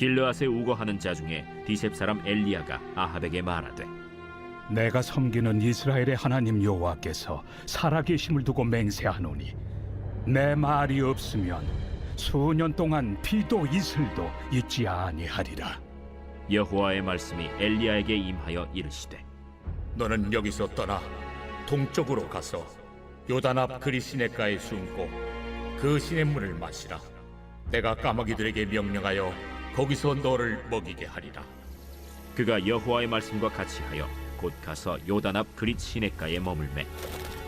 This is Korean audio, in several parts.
길르앗에 우거하는 자 중에 디셉 사람 엘리야가 아합에게 말하되 내가 섬기는 이스라엘의 하나님 여호와께서 살아계심을 두고 맹세하노니 내 말이 없으면 수년 동안 비도 이슬도 있지 아니하리라 여호와의 말씀이 엘리야에게 임하여 이르시되 너는 여기서 떠나 동쪽으로 가서 요단 앞 그리 시냇가에 숨고 그 시냇물을 마시라. 내가 까마귀들에게 명령하여 거기서 너를 먹이게 하리라. 그가 여호와의 말씀과 같이 하여 곧 가서 요단 앞 그릿 시냇가에 머물매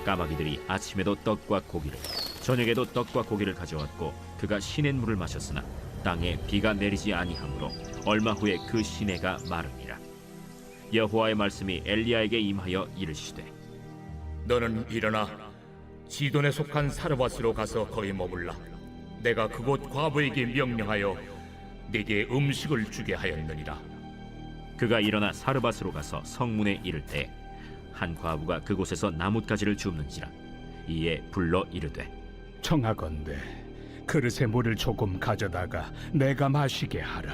까마귀들이 아침에도 떡과 고기를 저녁에도 떡과 고기를 가져왔고 그가 시냇물을 마셨으나 땅에 비가 내리지 아니하므로 얼마 후에 그 시내가 마르니라 여호와의 말씀이 엘리야에게 임하여 이르시되 너는 일어나 시돈에 속한 사르밧으로 가서 거기 머물라. 내가 그곳 과부에게 명령하여 네게 음식을 주게 하였느니라. 그가 일어나 사르밧으로 가서 성문에 이를 때 한 과부가 그곳에서 나뭇가지를 줍는지라 이에 불러 이르되 청하건대 그릇에 물을 조금 가져다가 내가 마시게 하라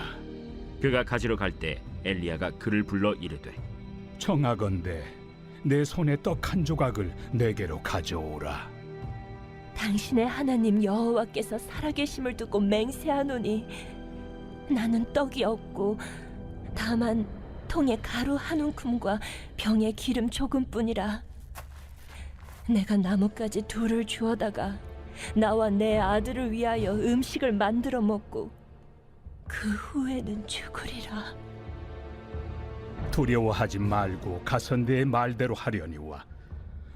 그가 가지러 갈 때 엘리야가 그를 불러 이르되 청하건대 내 손에 떡 한 조각을 내게로 가져오라 당신의 하나님 여호와께서 살아계심을 두고 맹세하노니 나는 떡이 없고 다만 통에 가루 한 움큼과 병에 기름 조금뿐이라. 내가 나뭇가지 둘을 주어다가 나와 내 아들을 위하여 음식을 만들어 먹고 그 후에는 죽으리라. 두려워하지 말고 가서 내 말대로 하려니와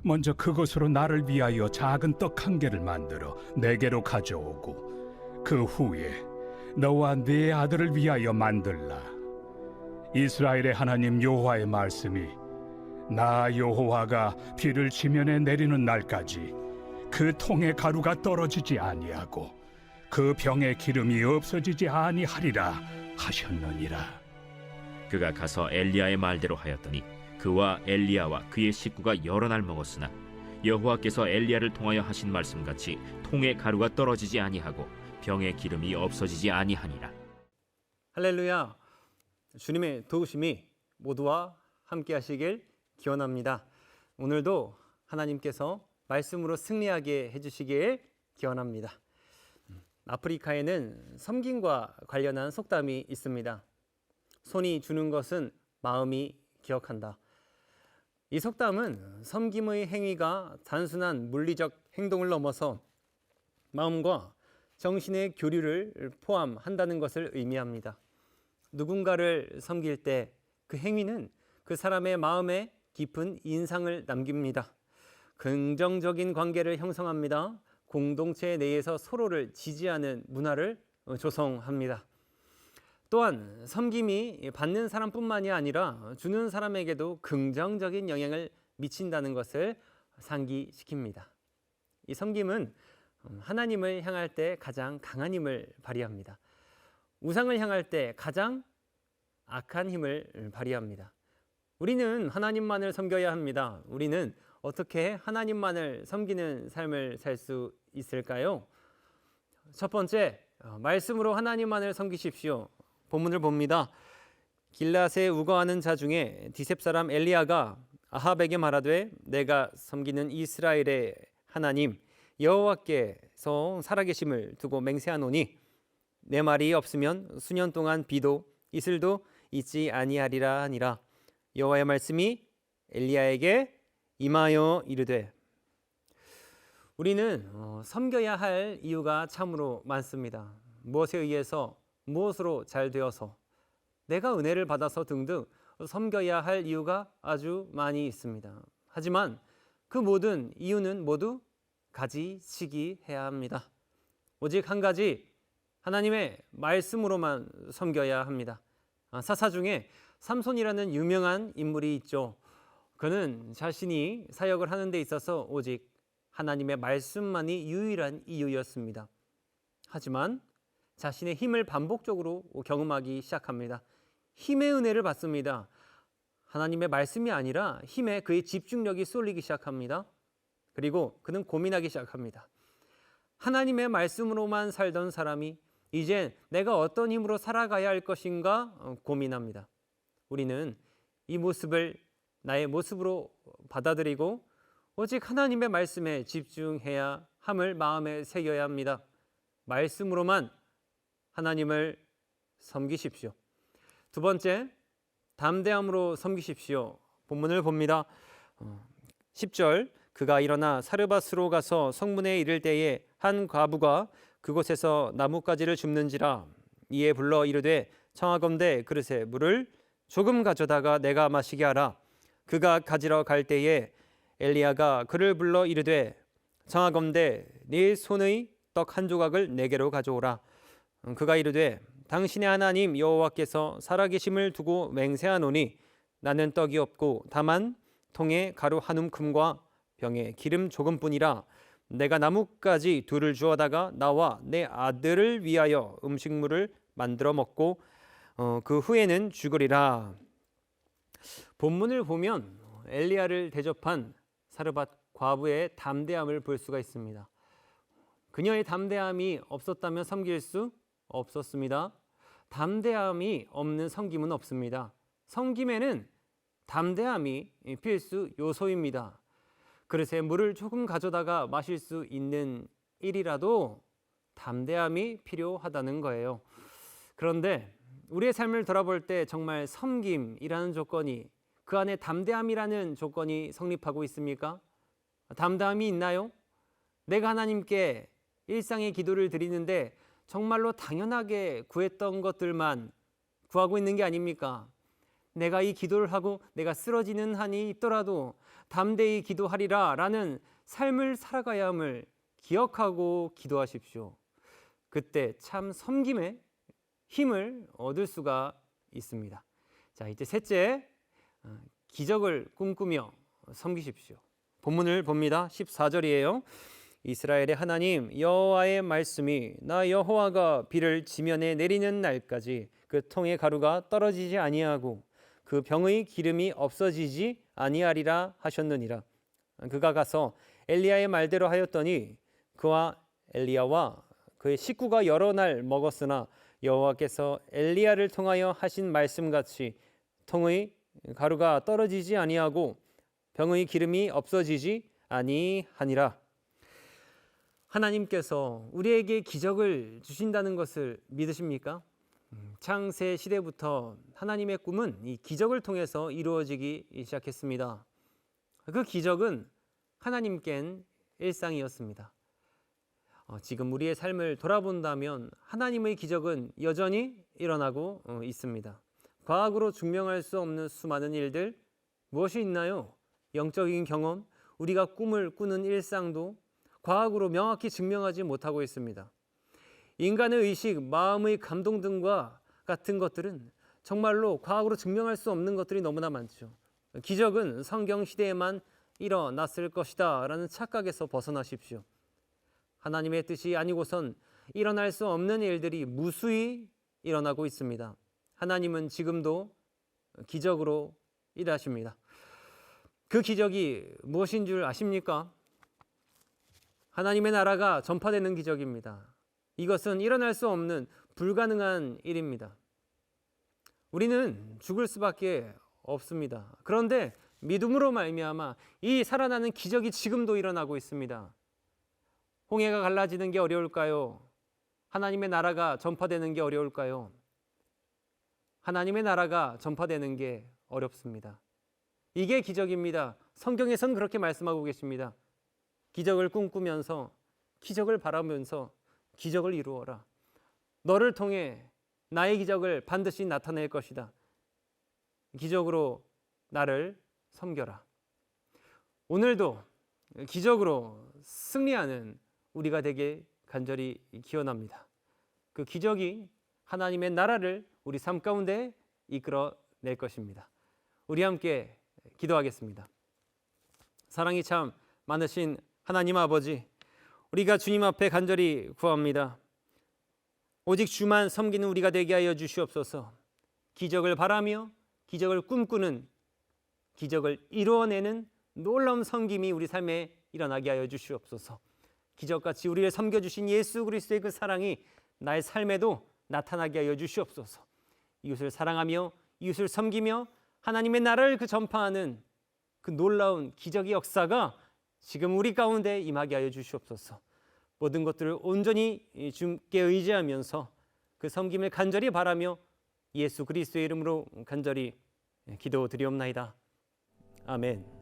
먼저 그것으로 나를 위하여 작은 떡 한 개를 만들어 내게로 가져오고 그 후에 너와 네 아들을 위하여 만들라 이스라엘의 하나님 여호와의 말씀이 나 여호와가 비를 지면에 내리는 날까지 그 통의 가루가 떨어지지 아니하고 그 병의 기름이 없어지지 아니하리라 하셨느니라. 그가 가서 엘리야의 말대로 하였더니 그와 엘리야와 그의 식구가 여러 날 먹었으나 여호와께서 엘리야를 통하여 하신 말씀같이 통에 가루가 떨어지지 아니하고 병의 기름이 없어지지 아니하니라 할렐루야. 주님의 도우심이 모두와 함께 하시길 기원합니다. 오늘도 하나님께서 말씀으로 승리하게 해 주시길 기원합니다. 아프리카에는 섬김과 관련한 속담이 있습니다. 손이 주는 것은 마음이 기억한다. 이 속담은 섬김의 행위가 단순한 물리적 행동을 넘어서 마음과 정신의 교류를 포함한다는 것을 의미합니다. 누군가를 섬길 때 그 행위는 그 사람의 마음에 깊은 인상을 남깁니다. 긍정적인 관계를 형성합니다. 공동체 내에서 서로를 지지하는 문화를 어, 조성합니다. 또한 섬김이 받는 사람뿐만이 아니라 주는 사람에게도 긍정적인 영향을 미친다는 것을 상기시킵니다. 이 섬김은 음, 하나님을 향할 때 가장 강한 힘을 발휘합니다. 우상을 향할 때 가장 악한 힘을 발휘합니다. 우리는 하나님만을 섬겨야 합니다. 우리는 어떻게 하나님만을 섬기는 삶을 살 수 있을까요? 첫 번째, 어, 말씀으로 하나님만을 섬기십시오. 본문을 봅니다. 길라세 우거하는 자 중에 디셉 사람 엘리야가 아합에게 말하되 내가 섬기는 이스라엘의 하나님 여호와께서 살아계심을 두고 맹세하노니 내 말이 없으면 수년 동안 비도 이슬도 있지 아니하리라 하니라 여호와의 말씀이 엘리야에게 임하여 이르되 우리는 어, 섬겨야 할 이유가 참으로 많습니다. 무엇에 의해서 무엇으로 잘 되어서 내가 은혜를 받아서 등등 섬겨야 할 이유가 아주 많이 있습니다. 하지만 그 모든 이유는 모두 가지치기해야 합니다. 오직 한 가지 하나님의 말씀으로만 섬겨야 합니다. 아, 사사 중에 삼손이라는 유명한 인물이 있죠. 그는 자신이 사역을 하는 데 있어서 오직 하나님의 말씀만이 유일한 이유였습니다. 하지만 자신의 힘을 반복적으로 경험하기 시작합니다. 힘의 은혜를 받습니다. 하나님의 말씀이 아니라 힘에 그의 집중력이 쏠리기 시작합니다. 그리고 그는 고민하기 시작합니다. 하나님의 말씀으로만 살던 사람이 이제 내가 어떤 힘으로 살아가야 할 것인가 어, 고민합니다. 우리는 이 모습을 나의 모습으로 받아들이고 오직 하나님의 말씀에 집중해야 함을 마음에 새겨야 합니다. 말씀으로만 하나님을 섬기십시오. 두 번째, 담대함으로 섬기십시오. 본문을 봅니다. 어, 10절 그가 일어나 사르바스로 가서 성문에 이를 때에 한 과부가 그곳에서 나뭇가지를 줍는지라 이에 불러 이르되 청하건대 그릇에 물을 조금 가져다가 내가 마시게 하라. 그가 가지러 갈 때에 엘리야가 그를 불러 이르되 청하건대 네 손의 떡 한 조각을 내게로 가져오라. 음, 그가 이르되 당신의 하나님 여호와께서 살아계심을 두고 맹세하노니 나는 떡이 없고 다만 통에 가루 한 움큼과 병에 기름 조금뿐이라 내가 나뭇가지 둘을 주어다가 나와 내 아들을 위하여 음식물을 만들어 먹고 어, 그 후에는 죽으리라. 본문을 보면 엘리야를 대접한 사르밧 과부의 담대함을 볼 수가 있습니다. 그녀의 담대함이 없었다면 섬길 수 없었습니다. 담대함이 없는 섬김은 없습니다. 섬김에는 담대함이 필수 요소입니다. 그릇에 물을 조금 가져다가 마실 수 있는 일이라도 담대함이 필요하다는 거예요. 그런데 우리의 삶을 돌아볼 때 정말 섬김이라는 조건이 그 안에 담대함이라는 조건이 성립하고 있습니까? 담대함이 있나요? 내가 하나님께 일상의 기도를 드리는데 정말로 당연하게 구했던 것들만 구하고 있는 게 아닙니까? 내가 이 기도를 하고 내가 쓰러지는 한이 있더라도 담대히 기도하리라 라는 삶을 살아가야 함을 기억하고 기도하십시오. 그때 참 섬김의 힘을 얻을 수가 있습니다. 자, 이제 셋째, 어, 기적을 꿈꾸며 섬기십시오. 본문을 봅니다. 14절이에요. 이스라엘의 하나님 여호와의 말씀이 나 여호와가 비를 지면에 내리는 날까지 그 통의 가루가 떨어지지 아니하고 그 병의 기름이 없어지지 아니하리라 하셨느니라. 그가 가서 엘리야의 말대로 하였더니 그와 엘리야와 그의 식구가 여러 날 먹었으나 여호와께서 엘리야를 통하여 하신 말씀 같이 통의 가루가 떨어지지 아니하고 병의 기름이 없어지지 아니하니라. 하나님께서 우리에게 기적을 주신다는 것을 믿으십니까? 음, 창세 시대부터 하나님의 꿈은 이 기적을 통해서 이루어지기 시작했습니다. 그 기적은 하나님께는 일상이었습니다. 어, 지금 우리의 삶을 돌아본다면 하나님의 기적은 여전히 일어나고 어, 있습니다. 과학으로 증명할 수 없는 수많은 일들 무엇이 있나요? 영적인 경험, 우리가 꿈을 꾸는 일상도 과학으로 명확히 증명하지 못하고 있습니다. 인간의 의식, 마음의 감동 등과 같은 것들은 정말로 과학으로 증명할 수 없는 것들이 너무나 많죠. 기적은 성경 시대에만 일어났을 것이다 라는 착각에서 벗어나십시오. 하나님의 뜻이 아니고선 일어날 수 없는 일들이 무수히 일어나고 있습니다. 하나님은 지금도 기적으로 일하십니다. 그 기적이 무엇인 줄 아십니까? 하나님의 나라가 전파되는 기적입니다. 이것은 일어날 수 없는 불가능한 일입니다. 우리는 죽을 수밖에 없습니다. 그런데 믿음으로 말미암아 이 살아나는 기적이 지금도 일어나고 있습니다. 홍해가 갈라지는 게 어려울까요? 하나님의 나라가 전파되는 게 어려울까요? 하나님의 나라가 전파되는 게 어렵습니다. 이게 기적입니다. 성경에선 그렇게 말씀하고 계십니다. 기적을 꿈꾸면서 기적을 바라면서 기적을 이루어라. 너를 통해 나의 기적을 반드시 나타낼 것이다. 기적으로 나를 섬겨라. 오늘도 기적으로 승리하는 우리가 되게 간절히 기원합니다. 그 기적이 하나님의 나라를 우리 삶 가운데 이끌어 낼 것입니다. 우리 함께 기도하겠습니다. 사랑이 참 많으신 하나님 아버지, 우리가 주님 앞에 간절히 구합니다. 오직 주만 섬기는 우리가 되게 하여 주시옵소서. 기적을 바라며 기적을 꿈꾸는 기적을 이루어내는 놀라운 섬김이 우리 삶에 일어나게 하여 주시옵소서. 기적같이 우리를 섬겨 주신 예수 그리스도의 그 사랑이 나의 삶에도 나타나게 하여 주시옵소서. 이웃을 사랑하며 이웃을 섬기며 하나님의 나라를 그 전파하는 그 놀라운 기적의 역사가 지금 우리 가운데 임하게 하여 주시옵소서. 모든 것들을 온전히 주께 의지하면서 그 섬김을 간절히 바라며 예수 그리스도의 이름으로 간절히 기도드리옵나이다. 아멘.